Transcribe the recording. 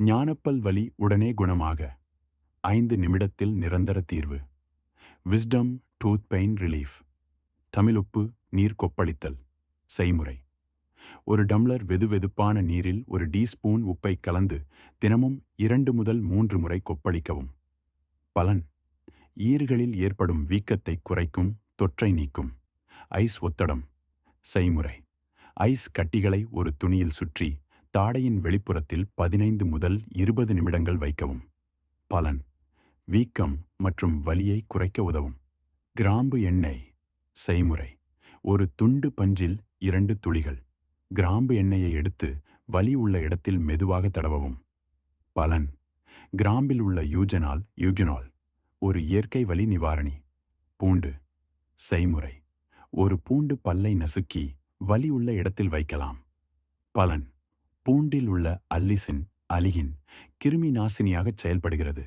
ஞானப்பல் வலி உடனே குணமாக. ஐந்து நிமிடத்தில் நிரந்தர தீர்வு. விஸ்டம் டூத் பெயின் ரிலீஃப் தமிழுப்பு நீர் கொப்பளித்தல். செய்முறை. ஒரு டம்ளர் வெதுவெதுப்பான நீரில் ஒரு டீஸ்பூன் உப்பை கலந்து தினமும் இரண்டு முதல் மூன்று முறை கொப்பளிக்கவும். பலன். ஈர்களில் ஏற்படும் வீக்கத்தை குறைக்கும் தொற்றை நீக்கும். ஐஸ் ஒத்தடம். செய்முறை. ஐஸ் கட்டிகளை ஒரு துணியில் சுற்றி தாடையின் வெளிப்புறத்தில் பதினைந்து முதல் இருபது நிமிடங்கள் வைக்கவும். பலன். வீக்கம் மற்றும் வலியை குறைக்க உதவும். கிராம்பு எண்ணெய். செய்முறை. ஒரு துண்டு பஞ்சில் இரண்டு துளிகள். கிராம்பு எண்ணெயை எடுத்து வலி உள்ள இடத்தில் மெதுவாக தடவவும். பலன். கிராம்பில் உள்ள யூஜனால் யூஜனால். ஒரு இயற்கை வலி நிவாரணி. பூண்டு. செய்முறை. ஒரு பூண்டு பல்லை நசுக்கி வலி உள்ள இடத்தில் வைக்கலாம். பலன். பூண்டில் உள்ள அல்லிசின் அலியின் கிருமி நாசினியாக செயல்படுகிறது.